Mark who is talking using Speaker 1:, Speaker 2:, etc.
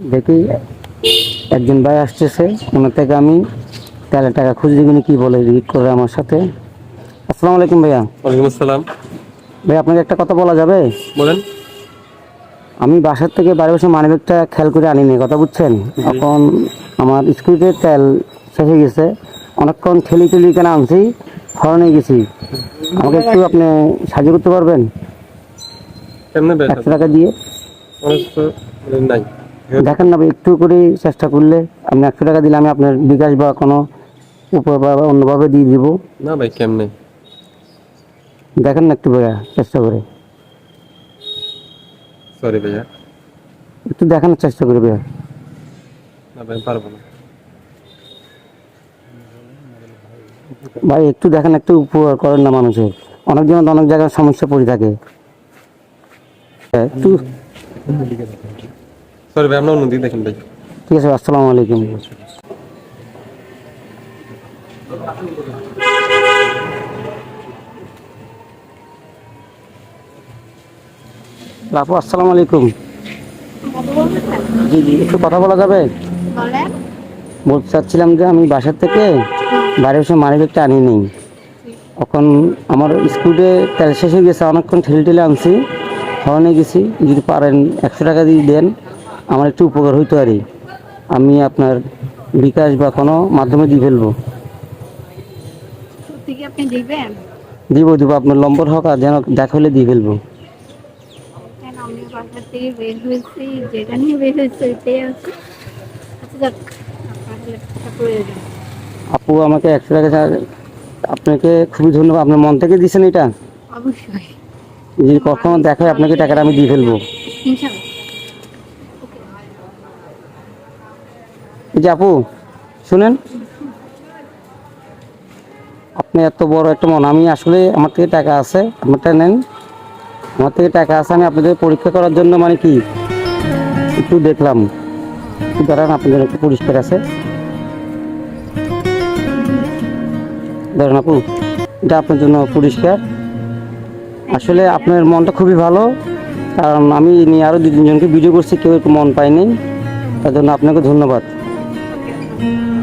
Speaker 1: দেখি একজন ভাই আসতেছে ওনার থেকে আমি তেলের টাকা খুঁজে দিগুনি কি বলে রিড করে আমার সাথে। আসসালামু আলাইকুম ভাইয়া।
Speaker 2: ওয়ালাইকুম আসসালাম।
Speaker 1: ভাই আপনাকে একটা কথা বলা যাবে?
Speaker 2: বলেন।
Speaker 1: আমি বাসার থেকে বাড়ি বসে মানিব্যাগটা খেয়াল করে আনিনি কথা বুঝছেন? এখন আমার স্কুটিতে তেল শেষ হয়ে গেছে অনেকক্ষণ ঠেলি ঠেলি কেন আনছি হরণে গেছি। আমাকে একটু আপনি সাহায্য করতে পারবেন? একশো টাকা দিয়ে।
Speaker 2: নাই।
Speaker 1: দেখেন না ভাই, একটু করে চেষ্টা করলে আপনি একশো টাকা দিলে আমি আপনার বিকাশ বা কোনো উপর বা অন্যভাবে দিয়ে দিব।
Speaker 2: না ভাই কেমনে?
Speaker 1: দেখেন না একটু ভাইয়া চেষ্টা করে।
Speaker 2: সরি ভাইয়া।
Speaker 1: একটু দেখানোর চেষ্টা করে ভাইয়া
Speaker 2: না ভাই পারব না।
Speaker 1: ভাই একটু দেখেন একটু উপকার করেন না মানুষের। অনেকজন অনেক জায়গায় সমস্যা পড়ে থাকে। একটু
Speaker 2: সরি ভাই অন্যদিকে দেখেন ভাই।
Speaker 1: ঠিক আছে আসসালামু আলাইকুম। আপু আসসালামু আলাইকুম। জি জি একটু কথা বলা যাবে? বলতে চাচ্ছিলাম যে আমি বাসার থেকে বাড়ি বসে মানিব্যাগটা আনি নেই এখন আমার স্কুলে তেল শেষ হয়ে গেছে অনেকক্ষণ ঠেলে ঠেলে আনছি। হরণে গেছি যদি পারেন একশো টাকা দিয়ে দেন। আমার একটু উপকার হইতো আরই আমি আপনার বিকাশ বা কোনো মাধ্যমে দিয়ে ফেলব। দিব দিব। আপনার নম্বর হোক আর যেন দেখা হলে দিয়ে ফেলব।
Speaker 3: আচ্ছা
Speaker 1: আপু আমাকে একশো টাকা আপনাকে খুবই ধন্যবাদ। আপনার মন থেকে দিয়েছেন এটা?
Speaker 3: অবশ্যই।
Speaker 1: যদি কখনো দেখা হয় আপনাকে টাকাটা আমি দিয়ে ফেলব। যে আপু, শুনেন। আপনি এত বড় একটা মন, আমি আসলে আমার থেকে টাকা আছে, আমারটা নেন। আমার থেকে টাকা আছে, আমি আপনাদের পরীক্ষা করার জন্য মানে কি? একটু দেখলাম। দাঁড়ান, আপনাদের একটু পরিষ্কার আছে। ধরেন আপু, এটা আপনার জন্য পরিষ্কার। আসলে আপনার মনটা খুবই ভালো, কারণ আমি নিয়ে আরও দু তিনজনকে ভিডিও করছি, কেউ একটু মন পায়নি। তার জন্য আপনাকে ধন্যবাদ। Thank you.